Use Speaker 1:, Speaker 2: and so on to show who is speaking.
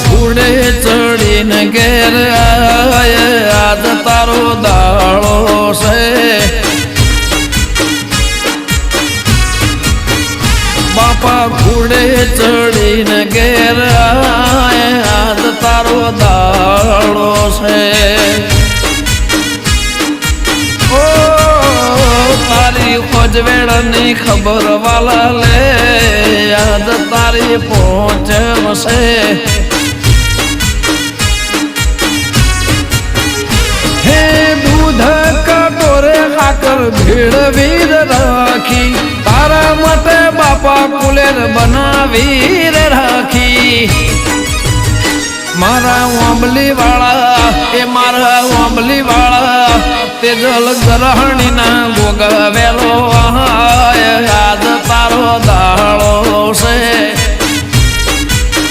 Speaker 1: ઘોડે ચડીને ઘેર આજ તારો દાળો છે. બાપા ઘોડે ચડીને ઘેર આજ તારો દાળો છે. ઓ, તારી ખોજવેળની ખબર વાલા લે. યાદ તારી પહોંચશે ખાકર ભીડ વીર રાખી. તારા માટે બાપા કુલેર બનાવી રાખી. મારા ઓંબલી વાળા એ મારા ઓંબલી વાળા તેજલ ગ્રહણી ના ભોગવેલો આય